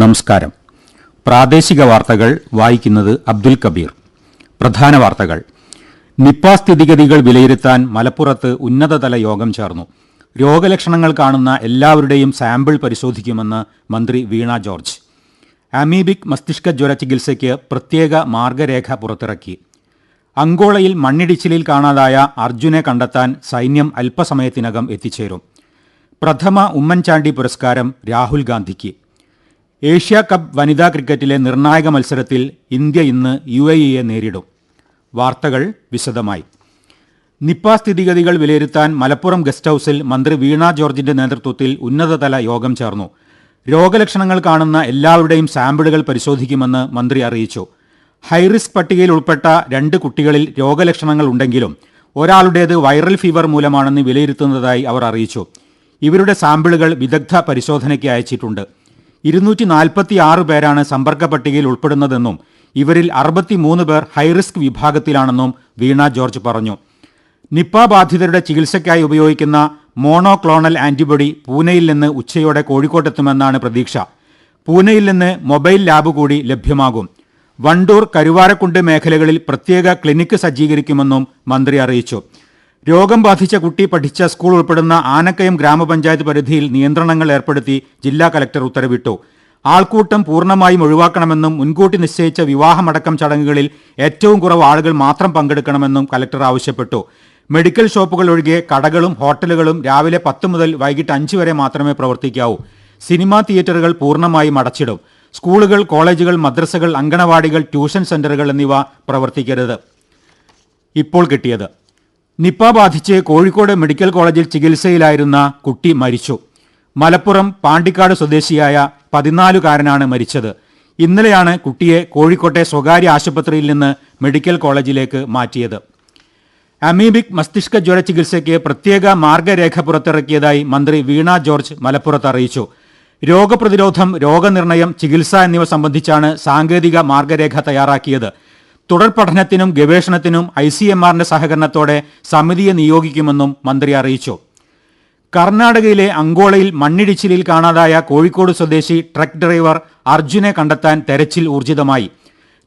നമസ്കാരം. പ്രാദേശിക വാർത്തകൾ വായിക്കുന്നത് അബ്ദുൽ കബീർ. പ്രധാന വാർത്തകൾ. നിപ്പ സ്ഥിതിഗതികൾ വിലയിരുത്താൻ മലപ്പുറത്ത് ഉന്നതതല യോഗം ചേർന്നു. രോഗലക്ഷണങ്ങൾ കാണുന്ന എല്ലാവരുടെയും സാമ്പിൾ പരിശോധിക്കുമെന്ന് മന്ത്രി വീണ ജോർജ്. അമീബിക് മസ്തിഷ്ക ജ്വര ചികിത്സയ്ക്ക് പ്രത്യേക മാർഗരേഖ പുറത്തിറക്കി. അങ്കോളയിൽ മണ്ണിടിച്ചിലിൽ കാണാതായ അർജുനെ കണ്ടെത്താൻ സൈന്യം അല്പസമയത്തിനകം എത്തിച്ചേരും. പ്രഥമ ഉമ്മൻചാണ്ടി പുരസ്കാരം രാഹുൽ ഗാന്ധിക്ക്. ഏഷ്യ കപ്പ് വനിതാ ക്രിക്കറ്റിലെ നിർണായക മത്സരത്തിൽ ഇന്ത്യ ഇന്ന് യു എ ഇയെ നേരിടും. വാർത്തകൾ വിശദമായി. നിപ്പ സ്ഥിതിഗതികൾ വിലയിരുത്താൻ മലപ്പുറം ഗസ്റ്റ് ഹൌസിൽ മന്ത്രി വീണ ജോർജിന്റെ നേതൃത്വത്തിൽ ഉന്നതതല യോഗം ചേർന്നു. രോഗലക്ഷണങ്ങൾ കാണുന്ന എല്ലാവരുടെയും സാമ്പിളുകൾ പരിശോധിക്കുമെന്ന് മന്ത്രി അറിയിച്ചു. ഹൈറിസ്ക് പട്ടികയിൽ ഉൾപ്പെട്ട രണ്ട് കുട്ടികളിൽ രോഗലക്ഷണങ്ങൾ ഉണ്ടെങ്കിലും ഒരാളുടേത് വൈറൽ ഫീവർ മൂലമാണെന്ന് വിലയിരുത്തുന്നതായി അവർ അറിയിച്ചു. ഇവരുടെ സാമ്പിളുകൾ വിദഗ്ധ പരിശോധനയ്ക്ക് അയച്ചിട്ടുണ്ട്. ഇരുന്നൂറ്റി നാൽപ്പത്തി ആറ് പേരാണ് സമ്പർക്ക പട്ടികയിൽ ഉൾപ്പെടുന്നതെന്നും ഇവരിൽ അറുപത്തിമൂന്ന് പേർ ഹൈറിസ്ക് വിഭാഗത്തിലാണെന്നും വീണ ജോർജ് പറഞ്ഞു. നിപ്പ ബാധിതരുടെ ചികിത്സയ്ക്കായി ഉപയോഗിക്കുന്ന മോണോക്ലോണൽ ആന്റിബോഡി പൂനെയിൽ നിന്ന് ഉച്ചയോടെ കോഴിക്കോട്ടെത്തുമെന്നാണ് പ്രതീക്ഷ. പൂനെയിൽ നിന്ന് മൊബൈൽ ലാബ് കൂടി ലഭ്യമാകും. വണ്ടൂർ കരുവാരക്കുണ്ട് മേഖലകളിൽ പ്രത്യേക ക്ലിനിക്ക് സജ്ജീകരിക്കുമെന്നും മന്ത്രി അറിയിച്ചു. രോഗം ബാധിച്ച കുട്ടി പഠിച്ച സ്കൂൾ ഉൾപ്പെടുന്ന ആനക്കയം ഗ്രാമപഞ്ചായത്ത് പരിധിയിൽ നിയന്ത്രണങ്ങൾ ഏർപ്പെടുത്തി ജില്ലാ കലക്ടർ ഉത്തരവിട്ടു. ആൾക്കൂട്ടം പൂർണമായും ഒഴിവാക്കണമെന്നും മുൻകൂട്ടി നിശ്ചയിച്ച വിവാഹമടക്കം ചടങ്ങുകളിൽ ഏറ്റവും കുറവ് ആളുകൾ മാത്രം പങ്കെടുക്കണമെന്നും കലക്ടർ ആവശ്യപ്പെട്ടു. മെഡിക്കൽ ഷോപ്പുകൾ ഒഴികെ കടകളും ഹോട്ടലുകളും രാവിലെ പത്ത് മുതൽ വൈകിട്ട് അഞ്ച് വരെ മാത്രമേ പ്രവർത്തിക്കാവൂ. സിനിമാ തിയേറ്ററുകൾ പൂർണമായും അടച്ചിടും. സ്കൂളുകൾ കോളേജുകൾ മദ്രസകൾ അങ്കണവാടികൾ ട്യൂഷൻ സെന്ററുകൾ എന്നിവ പ്രവർത്തിക്കരുത്. ഇപ്പോൾ കിട്ടിയത്. നിപ്പ ബാധിച്ച് കോഴിക്കോട് മെഡിക്കൽ കോളേജിൽ ചികിത്സയിലായിരുന്ന കുട്ടി മരിച്ചു. മലപ്പുറം പാണ്ടിക്കാട് സ്വദേശിയായ പതിനാലുകാരനാണ് മരിച്ചത്. ഇന്നലെയാണ് കുട്ടിയെ കോഴിക്കോട്ടെ സ്വകാര്യ ആശുപത്രിയിൽ നിന്ന് മെഡിക്കൽ കോളേജിലേക്ക് മാറ്റിയത്. അമീബിക് മസ്തിഷ്ക ജ്വര ചികിത്സയ്ക്ക് പ്രത്യേക മാർഗരേഖ പുറത്തിറക്കിയതായി മന്ത്രി വീണ ജോർജ് മലപ്പുറത്ത് അറിയിച്ചു. രോഗപ്രതിരോധം രോഗനിർണയം ചികിത്സ എന്നിവ സംബന്ധിച്ചാണ് സാങ്കേതിക മാർഗരേഖ തയ്യാറാക്കിയത്. തുടർ പഠനത്തിനും ഗവേഷണത്തിനും ഐ സി എം ആറിന്റെ സഹകരണത്തോടെ സമിതിയെ നിയോഗിക്കുമെന്നും മന്ത്രി അറിയിച്ചു. കർണാടകയിലെ അങ്കോളയിൽ മണ്ണിടിച്ചിലിൽ കാണാതായ കോഴിക്കോട് സ്വദേശി ട്രക്ക് ഡ്രൈവർ അർജുനെ കണ്ടെത്താൻ തെരച്ചിൽ ഊർജിതമായി.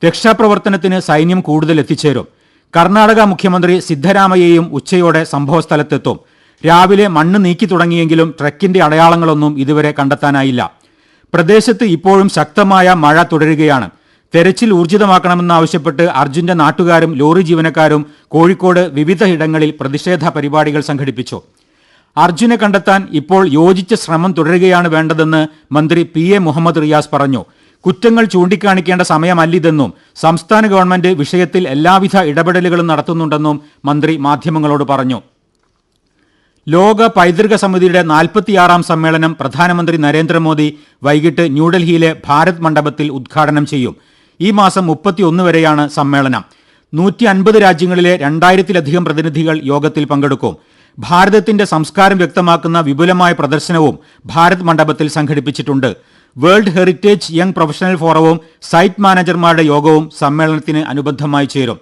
രക്ഷാപ്രവർത്തനത്തിന് സൈന്യം കൂടുതൽ എത്തിച്ചേരും. കർണാടക മുഖ്യമന്ത്രി സിദ്ധരാമയ്യയും ഉച്ചയോടെ സംഭവസ്ഥലത്തെത്തും. രാവിലെ മണ്ണ് നീക്കി തുടങ്ങിയെങ്കിലും ട്രക്കിന്റെ അടയാളങ്ങളൊന്നും ഇതുവരെ കണ്ടെത്താനായില്ല. പ്രദേശത്ത് ഇപ്പോഴും ശക്തമായ മഴ തുടരുകയാണ്. തെരച്ചിൽ ഊർജിതമാക്കണമെന്നാവശ്യപ്പെട്ട് അർജുന്റെ നാട്ടുകാരും ലോറി ജീവനക്കാരും കോഴിക്കോട് വിവിധ ഇടങ്ങളിൽ പ്രതിഷേധ പരിപാടികൾ സംഘടിപ്പിച്ചു. അർജുനെ കണ്ടെത്താൻ ഇപ്പോൾ യോജിച്ച ശ്രമം തുടരുകയാണ് വേണ്ടതെന്ന് മന്ത്രി പി എ മുഹമ്മദ് റിയാസ് പറഞ്ഞു. കുറ്റങ്ങൾ ചൂണ്ടിക്കാണിക്കേണ്ട സമയമല്ലിതെന്നും സംസ്ഥാന ഗവൺമെന്റ് വിഷയത്തിൽ എല്ലാവിധ ഇടപെടലുകളും നടത്തുന്നുണ്ടെന്നും മന്ത്രി മാധ്യമങ്ങളോട് പറഞ്ഞു. ലോക പൈതൃക സമിതിയുടെ നാൽപ്പത്തിയാറാം സമ്മേളനം പ്രധാനമന്ത്രി നരേന്ദ്രമോദി വൈകിട്ട് ന്യൂഡൽഹിയിലെ ഭാരത് മണ്ഡപത്തിൽ ഉദ്ഘാടനം ചെയ്യും. ഈ മാസം മുപ്പത്തിയൊന്ന് വരെയാണ് സമ്മേളനം. നൂറ്റി അൻപത് രാജ്യങ്ങളിലെ രണ്ടായിരത്തിലധികം പ്രതിനിധികൾ യോഗത്തിൽ പങ്കെടുക്കും. ഭാരതത്തിന്റെ സംസ്കാരം വ്യക്തമാക്കുന്ന വിപുലമായ പ്രദർശനവും ഭാരത് മണ്ഡപത്തിൽ സംഘടിപ്പിച്ചിട്ടുണ്ട്. വേൾഡ് ഹെറിറ്റേജ് യങ് പ്രൊഫഷണൽ ഫോറവും സൈറ്റ് മാനേജർമാരുടെ യോഗവും സമ്മേളനത്തിന് അനുബന്ധമായി ചേരും.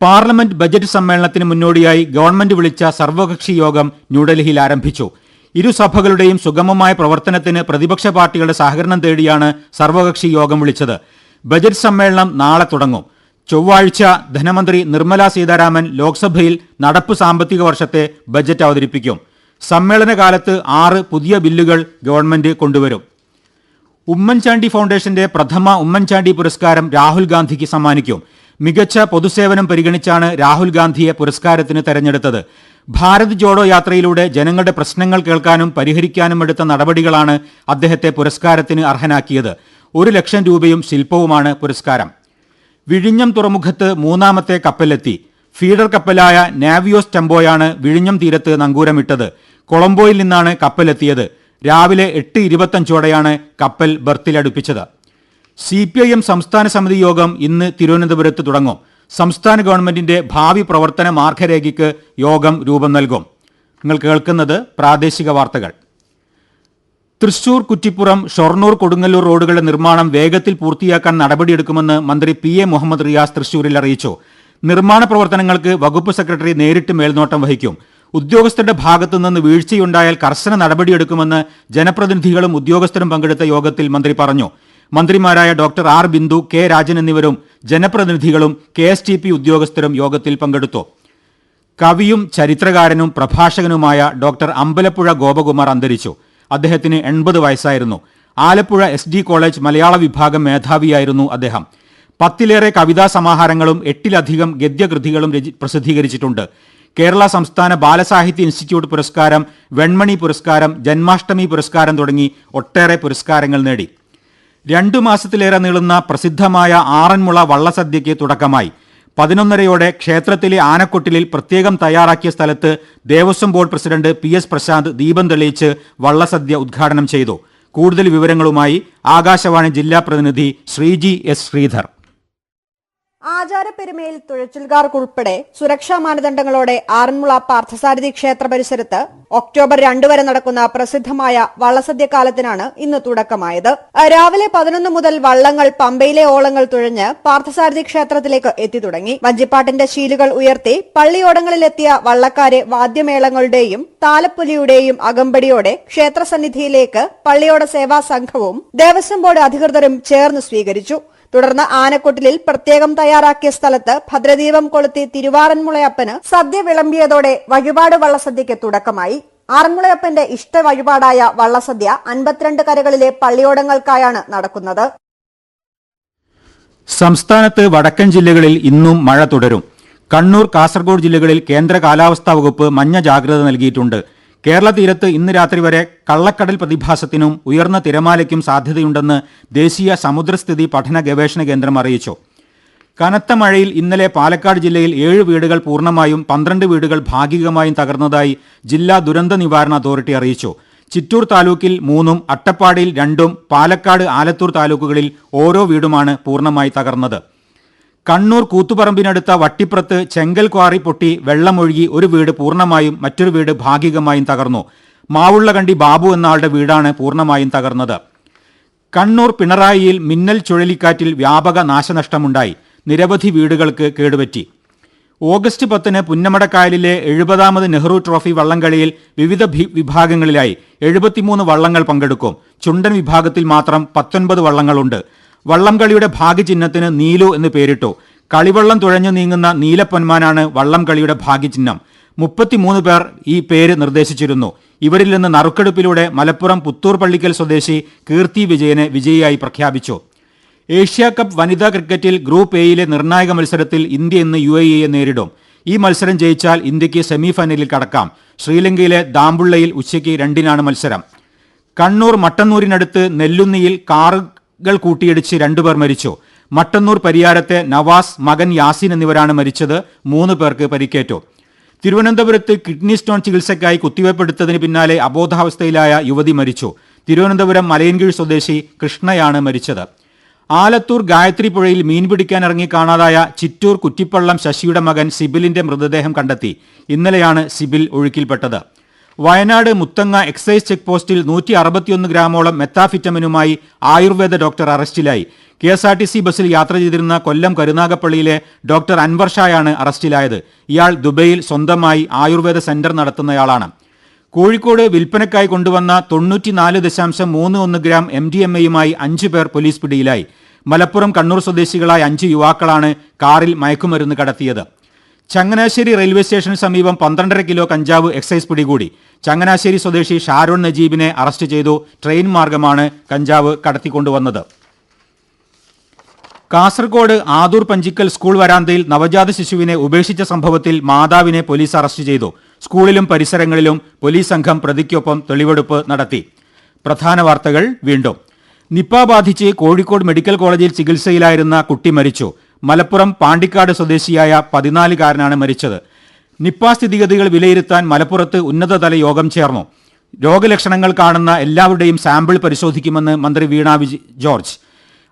പാർലമെന്റ് ബജറ്റ് സമ്മേളനത്തിന് മുന്നോടിയായി ഗവൺമെന്റ് വിളിച്ച സർവകക്ഷി യോഗം ന്യൂഡൽഹിയിൽ ആരംഭിച്ചു. ഇരുസഭകളുടെയും സുഗമമായ പ്രവർത്തനത്തിന് പ്രതിപക്ഷ പാർട്ടികളുടെ സഹകരണം തേടിയാണ് സർവകക്ഷി യോഗം വിളിച്ചത്. ബജറ്റ് സമ്മേളനം നാളെ തുടങ്ങും. ചൊവ്വാഴ്ച ധനമന്ത്രി നിർമ്മല സീതാരാമൻ ലോക്സഭയിൽ നടപ്പ് സാമ്പത്തിക വർഷത്തെ ബജറ്റ് അവതരിപ്പിക്കും. സമ്മേളന കാലത്ത് ആറ് പുതിയ ബില്ലുകൾ ഗവൺമെന്റ് കൊണ്ടുവരും. ഉമ്മൻചാണ്ടി ഫൗണ്ടേഷന്റെ പ്രഥമ ഉമ്മൻചാണ്ടി പുരസ്കാരം രാഹുൽ ഗാന്ധിക്ക് സമ്മാനിക്കും. മികച്ച പൊതുസേവനം പരിഗണിച്ചാണ് രാഹുൽ ഗാന്ധിയെ പുരസ്കാരത്തിന് തെരഞ്ഞെടുത്തത്. ഭാരത് ജോഡോ യാത്രയിലൂടെ ജനങ്ങളുടെ പ്രശ്നങ്ങൾ കേൾക്കാനും പരിഹരിക്കാനും എടുത്ത നടപടികളാണ് അദ്ദേഹത്തെ പുരസ്കാരത്തിന് അർഹനാക്കിയത്. ഒരു ലക്ഷം രൂപയും ശില്പവുമാണ് പുരസ്കാരം. വിഴിഞ്ഞം തുറമുഖത്ത് മൂന്നാമത്തെ കപ്പലെത്തി. ഫീഡർ കപ്പലായ നാവിയോസ് ടെമ്പോയാണ് വിഴിഞ്ഞം തീരത്ത് നങ്കൂരമിട്ടത്. കൊളംബോയിൽ നിന്നാണ് കപ്പലെത്തിയത്. രാവിലെ എട്ട് ഇരുപത്തഞ്ചോടെയാണ് കപ്പൽ ബർത്തിലടുപ്പിച്ചത്. സി പി ഐ എം സംസ്ഥാന സമിതി യോഗം ഇന്ന് തിരുവനന്തപുരത്ത് തുടങ്ങും. സംസ്ഥാന ഗവൺമെന്റിന്റെ ഭാവി പ്രവർത്തന മാർഗരേഖയ്ക്ക് യോഗം രൂപം നൽകും. നിങ്ങൾ കേൾക്കുന്നത് പ്രാദേശിക വാർത്തകൾ. തൃശൂർ കുറ്റിപ്പുറം ഷൊർണൂർ കൊടുങ്ങല്ലൂർ റോഡുകളുടെ നിർമ്മാണം വേഗത്തിൽ പൂർത്തിയാക്കാൻ നടപടിയെടുക്കുമെന്ന് മന്ത്രി പി എ മുഹമ്മദ് റിയാസ് തൃശൂരിൽ അറിയിച്ചു. നിർമ്മാണ പ്രവർത്തനങ്ങൾക്ക് വകുപ്പ് സെക്രട്ടറി നേരിട്ട് മേൽനോട്ടം വഹിക്കും. ഉദ്യോഗസ്ഥരുടെ ഭാഗത്തു നിന്ന് വീഴ്ചയുണ്ടായാൽ കർശന നടപടിയെടുക്കുമെന്ന് ജനപ്രതിനിധികളും ഉദ്യോഗസ്ഥരും പങ്കെടുത്ത യോഗത്തിൽ മന്ത്രി പറഞ്ഞു. മന്ത്രിമാരായ doctor R Bindu K Rajan എന്നിവരും ജനപ്രതിനിധികളും കെ എസ് ടി പി ഉദ്യോഗസ്ഥരും യോഗത്തിൽ പങ്കെടുത്തു. കവിയും ചരിത്രകാരനും പ്രഭാഷകനുമായ ഡോക്ടർ അമ്പലപ്പുഴ ഗോപകുമാർ അന്തരിച്ചു. അദ്ദേഹത്തിന് എൺപത് വയസ്സായിരുന്നു. ആലപ്പുഴ എസ് ഡി കോളേജ് മലയാള വിഭാഗം മേധാവിയായിരുന്നു അദ്ദേഹം. പത്തിലേറെ കവിതാ സമാഹാരങ്ങളും എട്ടിലധികം ഗദ്യകൃതികളും പ്രസിദ്ധീകരിച്ചിട്ടുണ്ട്. കേരള സംസ്ഥാന ബാലസാഹിത്യ ഇൻസ്റ്റിറ്റ്യൂട്ട് പുരസ്കാരം വെൺമണി പുരസ്കാരം ജന്മാഷ്ടമി പുരസ്കാരം തുടങ്ങി ഒട്ടേറെ പുരസ്കാരങ്ങൾ നേടി. രണ്ടു മാസത്തിലേറെ നീളുന്ന പ്രസിദ്ധമായ ആറന്മുള വള്ളസദ്യയ്ക്ക് തുടക്കമായി. പതിനൊന്നരയോടെ ക്ഷേത്രത്തിലെ ആനക്കൊട്ടിലിൽ പ്രത്യേകം തയ്യാറാക്കിയ സ്ഥലത്ത് Devaswom board president P S Prasanth ദീപം തെളിയിച്ച് വള്ളസദ്യ ഉദ്ഘാടനം ചെയ്തു. കൂടുതൽ വിവരങ്ങളുമായി ആകാശവാണി ജില്ലാ പ്രതിനിധി ശ്രീജി എസ് ശ്രീധർ. ആചാരപ്പെരുമയിൽ തുഴച്ചിൽകാർക്കുൾപ്പെടെ സുരക്ഷാ മാനദണ്ഡങ്ങളോടെ ആറന്മുള പാർത്ഥസാരഥി ക്ഷേത്ര പരിസരത്ത് ഒക്ടോബർ രണ്ടു വരെ നടക്കുന്ന പ്രസിദ്ധമായ വള്ളസദ്യ കാലത്തിനാണ് ഇന്ന് തുടക്കമായത്. രാവിലെ പതിനൊന്ന് മുതൽ വള്ളങ്ങൾ പമ്പയിലെ ഓളങ്ങൾ തുഴഞ്ഞ് പാർത്ഥസാരഥി ക്ഷേത്രത്തിലേക്ക് എത്തി തുടങ്ങി. വഞ്ചിപ്പാട്ടിന്റെ ശീലുകൾ ഉയർത്തി പള്ളിയോടങ്ങളിലെത്തിയ വള്ളക്കാരെ വാദ്യമേളങ്ങളുടെയും താലപ്പൊലിയുടെയും അകമ്പടിയോടെ ക്ഷേത്രസന്നിധിയിലേക്ക് പള്ളിയോട സേവാ സംഘവും ദേവസ്വം ബോർഡ് അധികൃതരും ചേർന്ന് സ്വീകരിച്ചു. തുടർന്ന് ആനക്കൊട്ടിലിൽ പ്രത്യേകം തയ്യാറാക്കിയ സ്ഥലത്ത് ഭദ്രദീപം കൊളുത്തി തിരുവാറന്മുളയപ്പന് സദ്യ വിളമ്പിയതോടെ വഴിപാട് വള്ളസദ്യയ്ക്ക് തുടക്കമായി. ആറന്മുളയപ്പന്റെ ഇഷ്ട വഴിപാടായ വള്ളസദ്യ അൻപത്തിരണ്ട് കരകളിലെ പള്ളിയോടങ്ങൾക്കായാണ് നടക്കുന്നത്. സംസ്ഥാനത്ത് വടക്കൻ ജില്ലകളിൽ ഇന്നും മഴ തുടരും. കണ്ണൂർ കാസർഗോഡ് ജില്ലകളിൽ കേന്ദ്ര കാലാവസ്ഥാ വകുപ്പ് മഞ്ഞ ജാഗ്രത നൽകിയിട്ടുണ്ട്. കേരള തീരത്ത് ഇന്ന് രാത്രി വരെ കള്ളക്കടൽ പ്രതിഭാസത്തിനും ഉയർന്ന തിരമാലയ്ക്കും സാധ്യതയുണ്ടെന്ന് ദേശീയ സമുദ്രസ്ഥിതി പഠന ഗവേഷണ കേന്ദ്രം അറിയിച്ചു. കനത്ത മഴയിൽ ഇന്നലെ പാലക്കാട് ജില്ലയിൽ ഏഴ് വീടുകൾ പൂർണമായും പന്ത്രണ്ട് വീടുകൾ ഭാഗികമായും തകർന്നതായി ജില്ലാ ദുരന്ത നിവാരണ അതോറിറ്റി അറിയിച്ചു. ചിറ്റൂർ താലൂക്കിൽ മൂന്നും അട്ടപ്പാടിയിൽ രണ്ടും പാലക്കാട് ആലത്തൂർ താലൂക്കുകളിൽ ഓരോ വീടുമാണ് പൂർണമായി തകർന്നത്. കണ്ണൂർ കൂത്തുപറമ്പിനടുത്ത വട്ടിപ്പുറത്ത് ചെങ്കൽ ക്വാറി പൊട്ടി വെള്ളമൊഴുകി ഒരു വീട് പൂർണമായും മറ്റൊരു വീട് ഭാഗികമായും തകർന്നു. മാവുള്ളകണ്ടി ബാബു എന്നാളുടെ വീടാണ് പൂർണമായും തകർന്നത്. കണ്ണൂർ പിണറായിയിൽ മിന്നൽ ചുഴലിക്കാറ്റിൽ വ്യാപക നാശനഷ്ടമുണ്ടായി. നിരവധി വീടുകൾക്ക് കേടുപറ്റി. ഓഗസ്റ്റ് പത്തിന് പുന്നമടക്കായലിലെ എഴുപതാമത് നെഹ്റു ട്രോഫി വള്ളംകളിയിൽ വിവിധ വിഭാഗങ്ങളിലായി എഴുപത്തിമൂന്ന് വള്ളങ്ങൾ പങ്കെടുക്കും. ചുണ്ടൻ വിഭാഗത്തിൽ മാത്രം പത്തൊൻപത് വള്ളങ്ങളുണ്ട്. വള്ളംകളിയുടെ ഭാഗ്യചിഹ്നത്തിന് നീലു എന്ന് പേരിട്ടു. കളിവള്ളം തുഴഞ്ഞു നീങ്ങുന്ന നീലപ്പൊന്മാനാണ് വള്ളംകളിയുടെ ഭാഗ്യചിഹ്നം. മുപ്പത്തിമൂന്ന് പേർ ഈ പേര് നിർദ്ദേശിച്ചിരുന്നു. ഇവരിൽ നിന്ന് നറുക്കെടുപ്പിലൂടെ മലപ്പുറം പുത്തൂർ പള്ളിക്കൽ സ്വദേശി കീർത്തി വിജയനെ വിജയിയായി പ്രഖ്യാപിച്ചു. ഏഷ്യ കപ്പ് വനിതാ ക്രിക്കറ്റിൽ ഗ്രൂപ്പ് എയിലെ നിർണായക മത്സരത്തിൽ ഇന്ത്യ ഇന്ന് യു നേരിടും. ഈ മത്സരം ജയിച്ചാൽ ഇന്ത്യയ്ക്ക് സെമിഫൈനലിൽ കടക്കാം. ശ്രീലങ്കയിലെ ദാമ്പുള്ളയിൽ ഉച്ചയ്ക്ക് രണ്ടിനാണ് മത്സരം. കണ്ണൂർ മട്ടന്നൂരിനടുത്ത് നെല്ലുന്നിയിൽ കാറുകൾ കൂട്ടിയിടിച്ച് രണ്ടുപേർ മരിച്ചു. മട്ടന്നൂർ പരിയാരത്തെ നവാസ് മകൻ യാസിൻ എന്നിവരാണ് മരിച്ചത്. മൂന്ന് പേർക്ക് പരിക്കേറ്റു. തിരുവനന്തപുരത്ത് കിഡ്നി സ്റ്റോൺ ചികിത്സയ്ക്കായി കുത്തിവയ്പ്പെടുത്തതിന് പിന്നാലെ അബോധാവസ്ഥയിലായ യുവതി മരിച്ചു. തിരുവനന്തപുരം മലയൻകീഴ് സ്വദേശി കൃഷ്ണയാണ് മരിച്ചത്. ആലത്തൂർ ഗായത്രി പുഴയിൽ മീൻ പിടിക്കാനിറങ്ങി കാണാതായ ചിറ്റൂർ കുറ്റിപ്പള്ളം ശശിയുടെ മകൻ സിബിലിന്റെ മൃതദേഹം കണ്ടെത്തി. ഇന്നലെയാണ് സിബിൽ ഒഴുക്കിൽപ്പെട്ടത്. വയനാട് മുത്തങ്ങ എക്സൈസ് ചെക്ക് പോസ്റ്റിൽ നൂറ്റി അറുപത്തിയൊന്ന് ഗ്രാമോളം മെത്താഫിറ്റമിനുമായി ആയുർവേദ ഡോക്ടർ അറസ്റ്റിലായി. K S R T C ബസ്സിൽ യാത്ര ചെയ്തിരുന്ന കൊല്ലം കരുനാഗപ്പള്ളിയിലെ ഡോക്ടർ അൻവർ ഷായാണ് അറസ്റ്റിലായത്. ഇയാൾ ദുബൈയിൽ സ്വന്തമായി ആയുർവേദ സെന്റർ നടത്തുന്നയാളാണ്. കോഴിക്കോട് വിൽപ്പനയ്ക്കായി കൊണ്ടുവന്ന തൊണ്ണൂറ്റിനാല് ദശാംശം മൂന്ന് ഒന്ന് ഗ്രാം എം ഡി എം എയുമായി അഞ്ചു പേർ പോലീസ് പിടിയിലായി. മലപ്പുറം കണ്ണൂർ സ്വദേശികളായ അഞ്ച് യുവാക്കളാണ് കാറിൽ മയക്കുമരുന്ന് കടത്തിയത്. ചങ്ങനാശ്ശേരി റെയിൽവേ സ്റ്റേഷന് സമീപം പന്ത്രണ്ടര കിലോ കഞ്ചാവ് എക്സൈസ് പിടികൂടി. ചങ്ങനാശ്ശേരി സ്വദേശി ഷാരോൺ നജീബിനെ അറസ്റ്റ് ചെയ്തു. ട്രെയിൻ മാർഗമാണ് കഞ്ചാവ് കടത്തിക്കൊണ്ടുവന്നത്. കാസർഗോഡ് ആദൂർ പഞ്ചിക്കൽ സ്കൂൾ വരാന്തയിൽ നവജാത ശിശുവിനെ ഉപേക്ഷിച്ച സംഭവത്തിൽ മാതാവിനെ പോലീസ് അറസ്റ്റ് ചെയ്തു. സ്കൂളിലും പരിസരങ്ങളിലും പോലീസ് സംഘം പ്രതിക്കൊപ്പം തെളിവെടുപ്പ് നടത്തി. പ്രധാന വാർത്തകൾ വീണ്ടും. നിപ്പ ബാധിച്ച് കോഴിക്കോട് മെഡിക്കൽ കോളേജിൽ ചികിത്സയിലായിരുന്ന കുട്ടി മരിച്ചു. മലപ്പുറം പാണ്ടിക്കാട് സ്വദേശിയായ പതിനാലുകാരനാണ് മരിച്ചത്. നിപ്പ സ്ഥിതിഗതികൾ വിലയിരുത്താൻ മലപ്പുറത്ത് ഉന്നതതല യോഗം ചേർന്നു. രോഗലക്ഷണങ്ങൾ കാണുന്ന എല്ലാവരുടെയും സാമ്പിൾ പരിശോധിക്കുമെന്ന് മന്ത്രി വീണ ജോർജ്.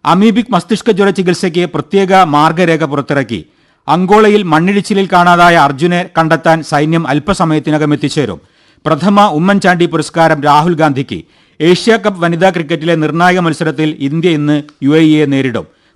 അമീബിക് മസ്തിഷ്ക ജ്വര ചികിത്സയ്ക്ക് പ്രത്യേക മാർഗരേഖ പുറത്തിറക്കി. അങ്കോളയിൽ മണ്ണിടിച്ചിലിൽ കാണാതായ അർജുനെ കണ്ടെത്താൻ സൈന്യം അല്പസമയത്തിനകം എത്തിച്ചേരും. പ്രഥമ ഉമ്മൻചാണ്ടി പുരസ്കാരം രാഹുൽ ഗാന്ധിക്ക്. ഏഷ്യ കപ്പ് വനിതാ ക്രിക്കറ്റിലെ നിർണായക മത്സരത്തിൽ ഇന്ത്യ ഇന്ന് യു നേരിടും.